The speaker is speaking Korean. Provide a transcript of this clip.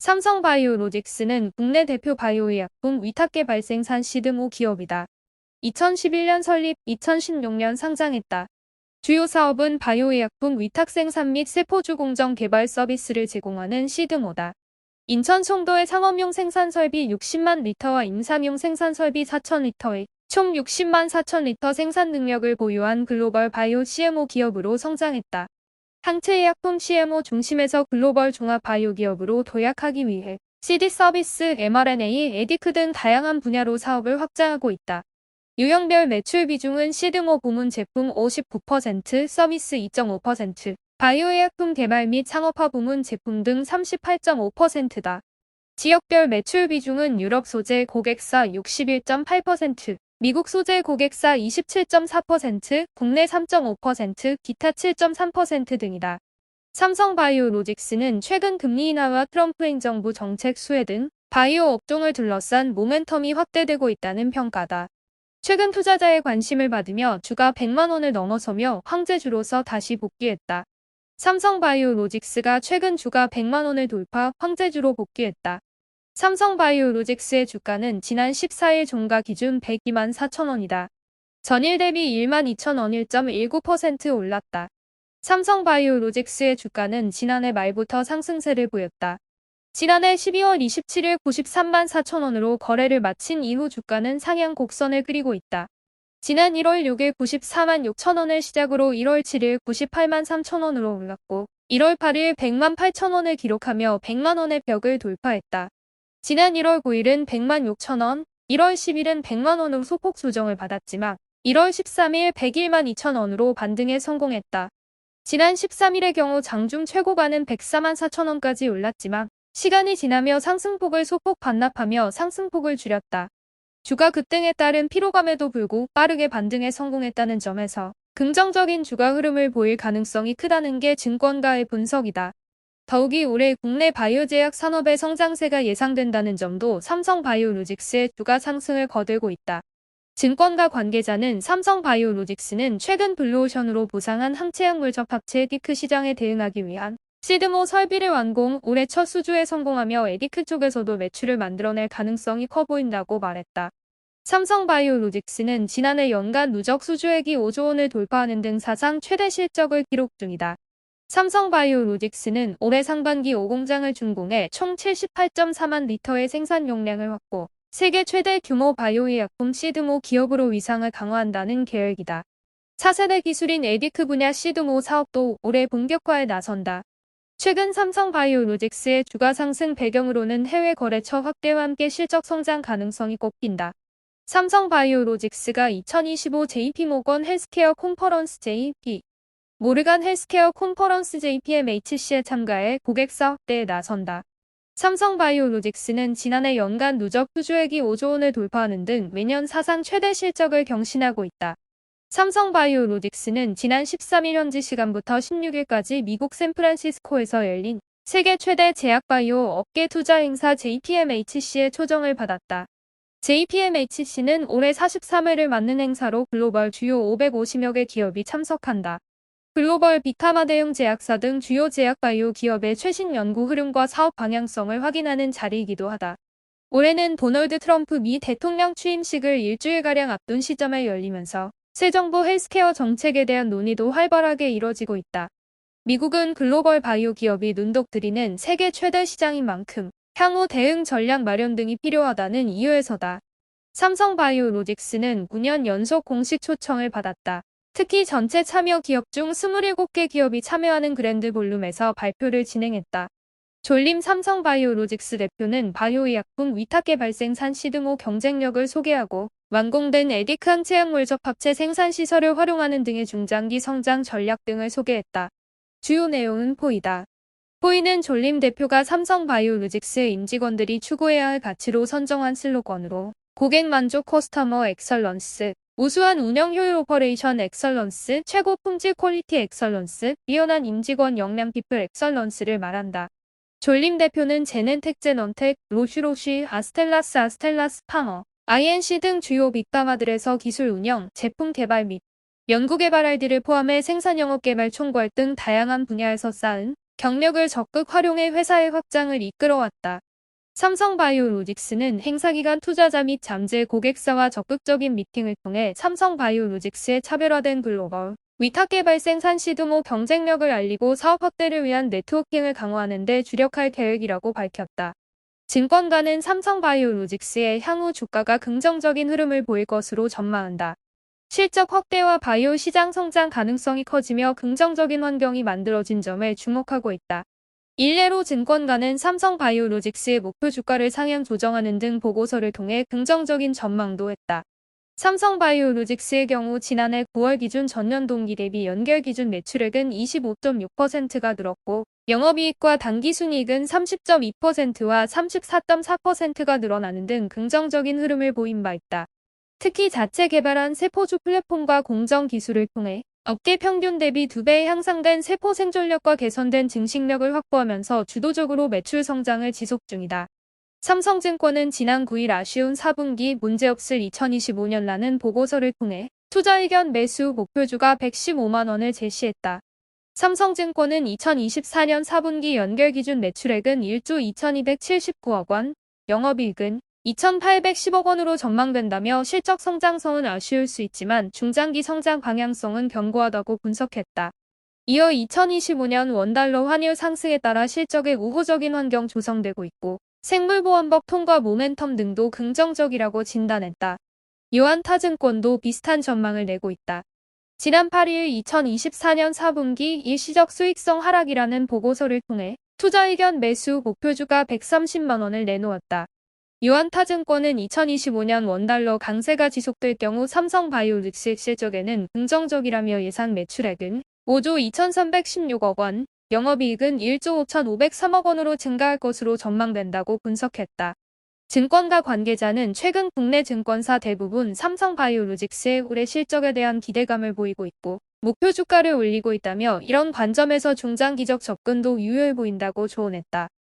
삼성바이오로직스는 국내 대표 바이오의약품 위탁계 발생산 시드모 기업이다. 2011년 설립, 2016년 상장했다. 주요 사업은 바이오의약품 위탁 생산 및 세포주 공정 개발 서비스를 제공하는 시드모다. 인천 송도의 상업용 생산 설비 60만 리터와 임산용 생산 설비 4천 리터의 총 60만 4천 리터 생산 능력을 보유한 글로벌 바이오 CMO 기업으로 성장했다. 항체의약품 CMO 중심에서 글로벌 종합 바이오 기업으로 도약하기 위해 CD 서비스, mRNA, 에디크 등 다양한 분야로 사업을 확장하고 있다. 유형별 매출 비중은 시드모 부문 제품 59%, 서비스 2.5%, 바이오의약품 개발 및 상업화 부문 제품 등 38.5%다. 지역별 매출 비중은 유럽 소재 고객사 61.8%, 미국 소재 고객사 27.4%, 국내 3.5%, 기타 7.3% 등이다. 삼성바이오로직스는 최근 금리 인하와 트럼프 행정부 정책 수혜 등 바이오 업종을 둘러싼 모멘텀이 확대되고 있다는 평가다. 최근 투자자의 관심을 받으며 주가 100만 원을 넘어서며 황제주로서 다시 복귀했다. 삼성바이오로직스가 최근 주가 100만 원을 돌파 황제주로 복귀했다. 삼성바이오로직스의 주가는 지난 14일 종가 기준 102만 4천원이다. 전일 대비 1만 2천원 1.19% 올랐다. 삼성바이오로직스의 주가는 지난해 말부터 상승세를 보였다. 지난해 12월 27일 93만 4천원으로 거래를 마친 이후 주가는 상향 곡선을 그리고 있다. 지난 1월 6일 94만 6천원을 시작으로 1월 7일 98만 3천원으로 올랐고 1월 8일 100만 8천원을 기록하며 100만원의 벽을 돌파했다. 지난 1월 9일은 100만 6천원, 1월 10일은 100만원으로 소폭 조정을 받았지만 1월 13일 101만 2천원으로 반등에 성공했다. 지난 13일의 경우 장중 최고가는 104만 4천원까지 올랐지만 시간이 지나며 상승폭을 소폭 반납하며 상승폭을 줄였다. 주가 급등에 따른 피로감에도 불구 빠르게 반등에 성공했다는 점에서 긍정적인 주가 흐름을 보일 가능성이 크다는 게 증권가의 분석이다. 더욱이 올해 국내 바이오 제약 산업의 성장세가 예상된다는 점도 삼성바이오로직스의 주가 상승을 거들고 있다. 증권가 관계자는 삼성바이오로직스는 최근 블루오션으로 부상한 항체약 물적 합체 에디크 시장에 대응하기 위한 시드모 설비를 완공, 올해 첫 수주에 성공하며 에디크 쪽에서도 매출을 만들어낼 가능성이 커 보인다고 말했다. 삼성바이오로직스는 지난해 연간 누적 수주액이 5조 원을 돌파하는 등 사상 최대 실적을 기록 중이다. 삼성바이오로직스는 올해 상반기 5공장을 준공해 총 78.4만 리터의 생산 용량을 확보, 세계 최대 규모 바이오의약품 시드모 기업으로 위상을 강화한다는 계획이다. 차세대 기술인 에디크 분야 시드모 사업도 올해 본격화에 나선다. 최근 삼성바이오로직스의 주가 상승 배경으로는 해외 거래처 확대와 함께 실적 성장 가능성이 꼽힌다. 삼성바이오로직스가 2025 JP모건 헬스케어 콘퍼런스 JP 모르간 헬스케어 콘퍼런스 JPMHC에 참가해 고객사 확대에 나선다. 삼성바이오로직스는 지난해 연간 누적 수주액이 5조 원을 돌파하는 등 매년 사상 최대 실적을 경신하고 있다. 삼성바이오로직스는 지난 13일 현지 시간부터 16일까지 미국 샌프란시스코에서 열린 세계 최대 제약바이오 업계 투자 행사 JPMHC의 초정을 받았다. JPMHC는 올해 43회를 맞는 행사로 글로벌 주요 550여 개 기업이 참석한다. 글로벌 비카마 대형 제약사 등 주요 제약 바이오 기업의 최신 연구 흐름과 사업 방향성을 확인하는 자리이기도 하다. 올해는 도널드 트럼프 미 대통령 취임식을 일주일가량 앞둔 시점에 열리면서 새 정부 헬스케어 정책에 대한 논의도 활발하게 이뤄지고 있다. 미국은 글로벌 바이오 기업이 눈독 들이는 세계 최대 시장인 만큼 향후 대응 전략 마련 등이 필요하다는 이유에서다. 삼성바이오로직스는 9년 연속 공식 초청을 받았다. 특히 전체 참여 기업 중 27개 기업이 참여하는 그랜드 볼룸에서 발표를 진행했다. 졸림 삼성바이오로직스 대표는 바이오의약품 위탁계 발생산 시드모 경쟁력을 소개하고 완공된 에디크 항 체약 물적 합체 생산 시설을 활용하는 등의 중장기 성장 전략 등을 소개했다. 주요 내용은 포이다. 포이는 졸림 대표가 삼성바이오로직스의 임직원들이 추구해야 할 가치로 선정한 슬로건으로 고객 만족 커스터머 엑설런스, 우수한 운영 효율 오퍼레이션 엑설런스, 최고 품질 퀄리티 엑설런스, 뛰어난 임직원 역량 피플 엑설런스를 말한다. 졸림 대표는 제넨텍 제넌텍, 로슈로쉬, 아스텔라스 아스텔라스 팡어, INC 등 주요 빅파마들에서 기술 운영, 제품 개발 및 연구개발 알디를 포함해 생산 영업 개발 총괄 등 다양한 분야에서 쌓은 경력을 적극 활용해 회사의 확장을 이끌어왔다. 삼성바이오로직스는 행사기간 투자자 및 잠재 고객사와 적극적인 미팅을 통해 삼성바이오로직스의 차별화된 글로벌 위탁개발 생산 시드모 경쟁력을 알리고 사업 확대를 위한 네트워킹을 강화하는 데 주력할 계획이라고 밝혔다. 증권가는 삼성바이오로직스의 향후 주가가 긍정적인 흐름을 보일 것으로 전망한다. 실적 확대와 바이오 시장 성장 가능성이 커지며 긍정적인 환경이 만들어진 점에 주목하고 있다. 일례로 증권가는 삼성바이오로직스의 목표 주가를 상향 조정하는 등 보고서를 통해 긍정적인 전망도 했다. 삼성바이오로직스의 경우 지난해 9월 기준 전년 동기 대비 연결 기준 매출액은 25.6%가 늘었고 영업이익과 당기순이익은 30.2%와 34.4%가 늘어나는 등 긍정적인 흐름을 보인 바 있다. 특히 자체 개발한 세포주 플랫폼과 공정 기술을 통해 업계 평균 대비 2배 향상된 세포 생존력과 개선된 증식력을 확보하면서 주도적으로 매출 성장을 지속 중이다. 삼성증권은 지난 9일 아쉬운 4분기 문제없을 2025년라는 보고서를 통해 투자 의견 매수 목표주가 115만원을 제시했다. 삼성증권은 2024년 4분기 연결 기준 매출액은 1조 2279억 원, 영업이익은 2,810억 원으로 전망된다며 실적 성장성은 아쉬울 수 있지만 중장기 성장 방향성은 견고하다고 분석했다. 이어 2025년 원달러 환율 상승에 따라 실적에 우호적인 환경 조성되고 있고 생물보험법 통과 모멘텀 등도 긍정적이라고 진단했다. 요한타증권도 비슷한 전망을 내고 있다. 지난 8일 2024년 4분기 일시적 수익성 하락이라는 보고서를 통해 투자 의견 매수 목표주가 130만원을 내놓았다. 요한타증권은 2025년 원달러 강세가 지속될 경우 삼성바이오릭스 실적에는 긍정적이라며 예상 매출액은 5조 2316억 원, 영업이익은 1조 5503억 원으로 증가할 것으로 전망된다고 분석했다. 증권가 관계자는 최근 국내 증권사 대부분 삼성바이오로직스의 올해 실적에 대한 기대감을 보이고 있고 목표 주가를 올리고 있다며 이런 관점에서 중장기적 접근도 유효해 보인다고 조언했다.